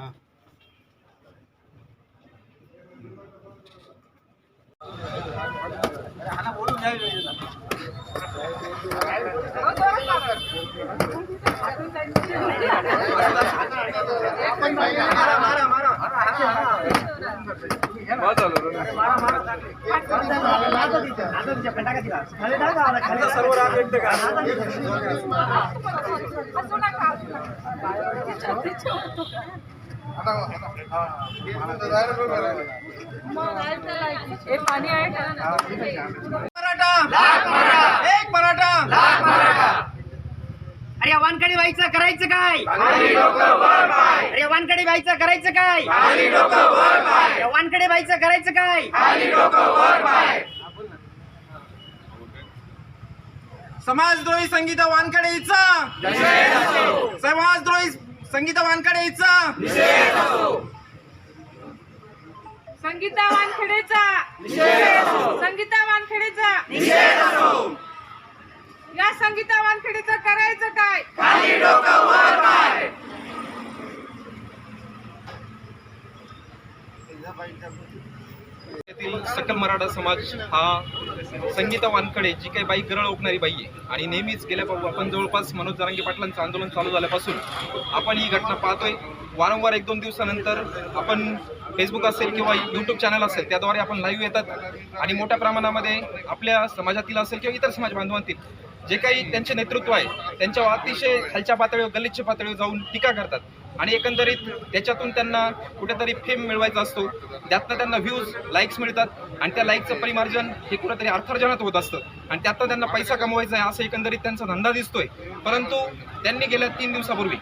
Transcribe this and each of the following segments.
हा. सर्व राग व्यक्त करा हे पाणी आहे. का मराठा एक मराठा अरे वानकडे व्हायचं करायचं काय? अरे वानकडे व्हायचं करायचं काय? अरे वानकडे व्हायचं करायचं काय? समाजद्रोही संगीता वानकडेचा समाजद्रोही संगीता वानकडेचा संगीता वानखेडेचा संगीता वानखेडेचा या संगीता वानखेडेचं करायचं काय येथील सकल मराठा समाज हा संगीता वानकडे जी काही बाई गरळ ओकणारी बाई आहे. आणि नेहमीच गेल्या आपण जवळपास मनोज जरांगे पाटलांचं आंदोलन चालू झाल्यापासून आपण ही घटना पाहतोय. वारंवार एक दोन दिवसानंतर आपण फेसबुक असेल किंवा यूट्यूब चॅनल असेल त्याद्वारे आपण लाईव्ह येतात. आणि मोठ्या प्रमाणामध्ये आपल्या समाजातील असेल किंवा इतर समाज बांधवांतील जे काही त्यांचे नेतृत्व आहे त्यांच्या अतिशय खालच्या पातळीवर गलिच्छ पातळीवर जाऊन टीका करतात. आणि एकंदरीत त्याच्यातून त्यांना कुठेतरी फेम मिळवायचा असतो. त्यातनं त्यांना व्ह्यूज लाईक्स मिळतात आणि त्या लाईकचं परिमार्जन हे कुठेतरी अर्थार्जनात होत असतं. आणि त्यातनं त्यांना पैसा कमवायचा आहे असं एकंदरीत त्यांचा धंदा दिसतोय. परंतु त्यांनी गेल्या तीन दिवसापूर्वी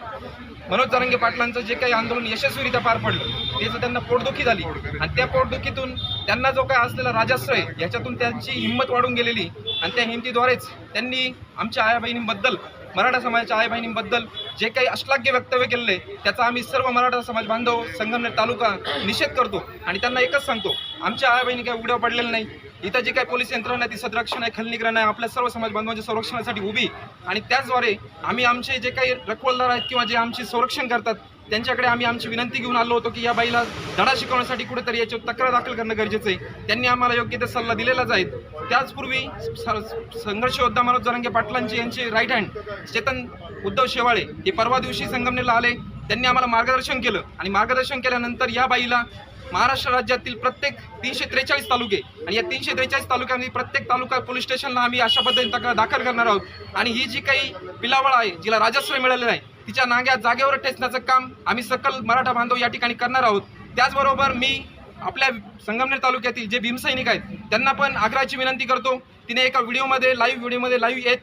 मनोज जारंगे पाटलांचं जे काही आंदोलन यशस्वीरित्या पार पडलं त्याचं त्यांना पोटदुखी झाली. आणि त्या पोटदुखीतून त्यांना जो काय असलेला राजाश्रय याच्यातून त्यांची हिंमत वाढून गेलेली. आणि त्या हिमतीद्वारेच त्यांनी आमच्या आया बहिणींबद्दल मराठा समाजाच्या आई बहिणींबद्दल जे काही अश्लाघ्य वक्तव्य केलेलं आहे त्याचा आम्ही सर्व मराठा समाज बांधव संगमनेर तालुका निषेध करतो आणि त्यांना एकच सांगतो आमच्या आई बहिणी काही उघड्या पडलेलं नाही. इथं जी काही पोलीस यंत्रणा आहे ती सदरक्षण आहे खलनिग्रहण आहे आपल्या सर्व समाज बांधवांच्या संरक्षणासाठी उभी आणि त्याचद्वारे आम्ही आमचे जे काही रखवलदार आहेत किंवा जे आमचे संरक्षण करतात त्यांच्याकडे आम्ही आमची विनंती घेऊन आलो होतो की या बाईला धडा शिकवण्यासाठी कुठेतरी याची तक्रार दाखल करणं गरजेचं आहे. त्यांनी आम्हाला योग्य ते सल्ला दिलेलाच आहे. त्याचपूर्वी स- संघर्ष योद्धा मनोज जरांगे पाटलांचे यांचे राईट हँड चेतन उद्धव शेवाळे हे परवा दिवशी संगमनेरला आले. त्यांनी आम्हाला मार्गदर्शन केलं आणि मार्गदर्शन केल्यानंतर या बाईला महाराष्ट्र राज्यातील प्रत्येक तीनशे त्रेचाळीस तालुके आणि या तीनशे त्रेचाळीस तालुक्यामध्ये प्रत्येक तालुका पोलीस स्टेशनला आम्ही अशा पद्धतीने तक्रार दाखल करणार आहोत. आणि ही जी काही पिलावळ आहे जिला राजस्व मिळालेलं आहे तिच्या नांग्या जागेवर ठेचण्याचं काम आम्ही सकल मराठा बांधव या ठिकाणी करणार आहोत. त्याचबरोबर मी आपल्या संगमनेर तालुक्यातील जे भीमसैनिक आहेत त्यांना पण आग्रहाची विनंती करतो. तिने एका व्हिडिओमध्ये लाईव्ह व्हिडिओमध्ये लाईव्ह येत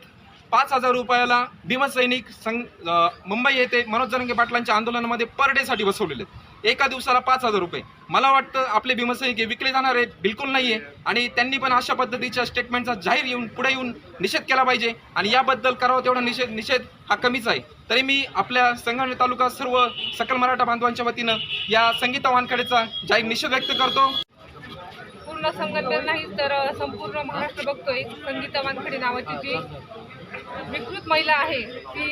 पाच हजार रुपयाला भीमसैनिक संघ मुंबई येथे मनोज जरंगे पाटलांच्या आंदोलनामध्ये पर डेसाठी बसवलेले आहेत. एका दिवसाला पाच हजार रुपये. मला वाटतं आपले भीमसैनिक हे विकले जाणार आहेत बिलकुल नाही आहे आणि त्यांनी पण अशा पद्धतीच्या स्टेटमेंटचा जाहीर येऊन पुढे येऊन निषेध केला पाहिजे. आणि याबद्दल करावं तेवढा निषेध निषेध हा कमीच आहे. तरी मी आपल्या संघाने तालुका सर्व सकल मराठा बांधवांच्या वतीनं या संगीता वानखेडेचा जाहीर निषेध व्यक्त करतो. पूर्ण संगमनेर नाही तर संपूर्ण महाराष्ट्र बघतो. एक संगीता वानखडे नावाची जी विकृत महिला आहे ती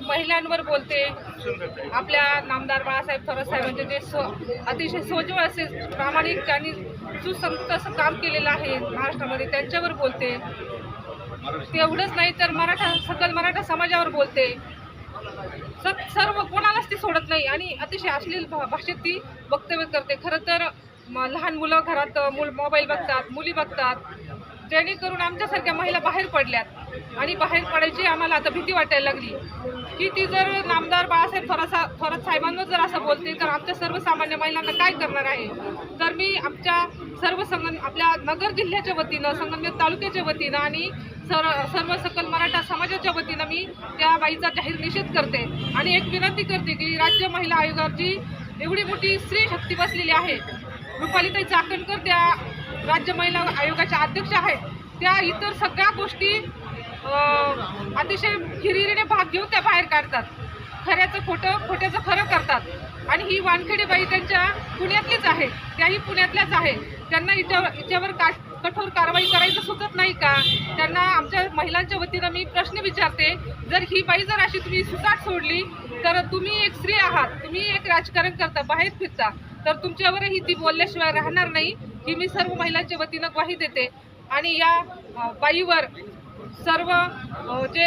महिलांवर बोलते. आपल्या नामदार बाळासाहेब थोरात साहेबांचे म्हणजे जे स्व अतिशय सोजवळ असे प्रामाणिक आणि सुसंगत असं काम केलेलं आहे महाराष्ट्रामध्ये त्यांच्यावर बोलते. तेवढंच नाही तर मराठा सकल मराठा समाजावर बोलते. स- सर्व कोणालाच ती सोडत नाही आणि अतिशय अश्लील भा- भाषेत ती वक्तव्य करते. खरं तर म- लहान मुलं घरात मुल मोबाईल बघतात मुली बघतात. जेणेकरून आमच्यासारख्या महिला बाहेर पडल्यात. आणि बाहेर पडायची आम्हाला आता भीती वाटायला लागली. की ती जर नामदार बाळासाहेब थोरासा थोरात साहेबांवर जर असं बोलते तर आमच्या सर्वसामान्य महिलांना काय करणार आहे? तर मी आमच्या सर्व संगन आपल्या नगर जिल्ह्याच्या वतीनं संगमनेर तालुक्याच्या वतीनं आणि सर सर्व सकल मराठा समाजाच्या वतीनं मी त्या बाईचा जाहीर निषेध करते आणि एक विनंती करते की राज्य महिला आयोगाची एवढी मोठी स्त्री शक्ती बसलेली आहे. रुपालीताई चाकणकर त्या राज्य महिला आयोगाच्या अध्यक्ष आहेत. त्या इतर सगळ्या गोष्टी अतिशय हिरिरीने भाग घेऊन त्या बाहेर काढतात. खऱ्याचं खोटं खोट्याचं खरं करतात. आणि ही वानखेडे बाई त्यांच्या पुण्यातलीच आहे. त्याही पुण्यातल्याच आहे. त्यांना हिच्यावर हिच्यावर का कठोर कारवाई करायचं सुचत नाही का? त्यांना आमच्या महिलांच्या वतीनं मी प्रश्न विचारते जर ही बाई जर अशी तुम्ही सुसाट सोडली तर तुम्ही एक स्त्री आहात. तुम्ही तुम्ही एक राजकारण करता बाहेर फिरता. तर तुमच्यावरही ती बोलल्याशिवाय राहणार नाही ही मी सर्व महिलांच्या वतीनं ग्वाही देते. आणि या बाईवर सर्व जे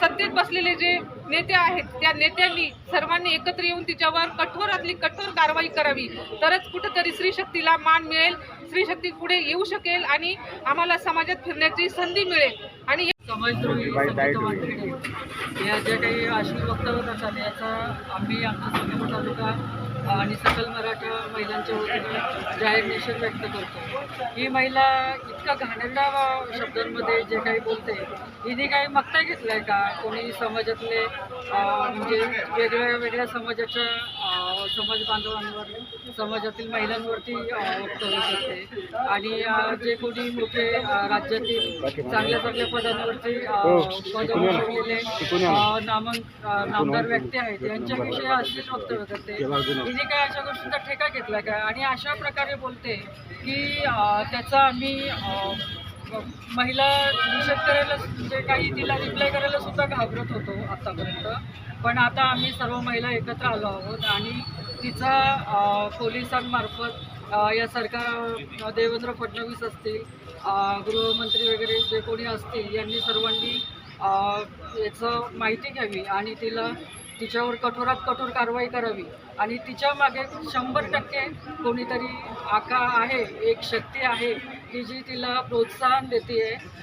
सत्तेत बसलेले जे नेते आहेत त्या नेत्यांनी सर्वांनी एकत्र येऊन तिच्यावर कठोरातली कठोर कारवाई करावी. तरच कुठेतरी स्त्री शक्तीला मान मिळेल स्त्री शक्ती पुढे येऊ शकेल आणि आम्हाला समाजात फिरण्याची संधी मिळेल. आणि समाजद्रोही या ज्या काही अशी वक्तव्य करतात याचा आम्ही आमचा संगीत तालुका आणि सकल मराठा महिलांच्या वतीनं जाहीर निषेध व्यक्त करतो. ही महिला इतका घाणेरड्या शब्दांमध्ये जे काही बोलते हिने काही मागता घेतलाय का? कोणी समाजातले म्हणजे वेगळ्या वेगळ्या समाजाच्या समाज बांधवांवर समाजातील महिलांवरती अं, वक्तव्य करते आणि जे कोणी मोठे राज्यातील चांगल्या चांगल्या पदांवरती नामं अं, नामदार व्यक्ती आहेत यांच्याविषयी अशीच वक्तव्य करते तिने काय अशा गोष्टींचा ठेका घेतला का? आणि अशा प्रकारे बोलते की त्याचा आम्ही महिला निषेध करायला म्हणजे काही तिला रिप्लाय करायला सुद्धा घाबरत होतो आतापर्यंत. पण आता आम्ही सर्व महिला एकत्र आलो आहोत आणि तिचा पोलिसांमार्फत या सरकार देवेंद्र फडणवीस असतील गृहमंत्री वगैरे जे कोणी असतील यांनी सर्वांनी याचं माहिती घ्यावी आणि तिला तिच्यावर कठोरात कठोर कारवाई करावी. आणि तिच्यामागे शंभर टक्के कोणीतरी आका आहे एक शक्ती आहे की जी तिला प्रोत्साहन देते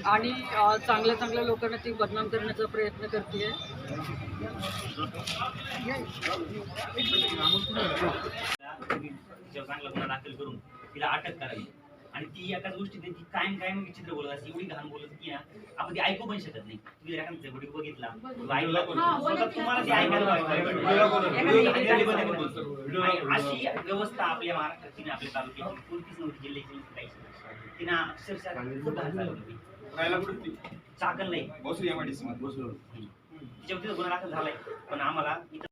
आणि अ, चांगल्या चांगल्या लोकांना ती बदनाम करण्याचा प्रयत्न करते तिच्यावर चांगला गुन्हा दाखल करून तिला अटक करावी. आणि ती एकाच गोष्टी ती कायम कायम विचित्र बोलत असते एवढी घाण बोलत की ना आपण ती ऐकू पण शकत नाही. तुम्ही एखादा व्हिडिओ बघितला ऐकला. तुम्हाला ते ऐकायला. आणि अशी व्यवस्था आपल्या महाराष्ट्राची आणि आपल्या तालुक्याची कोणतीच नव्हती जिल्ह्याची काहीच. तिनं अक्षरशः खूप होती. चाकण नाही. भोसरी MIDC मध्ये. तिच्यावर तिचा गुन्हा दाखल झालाय. पण आम्हाला इथं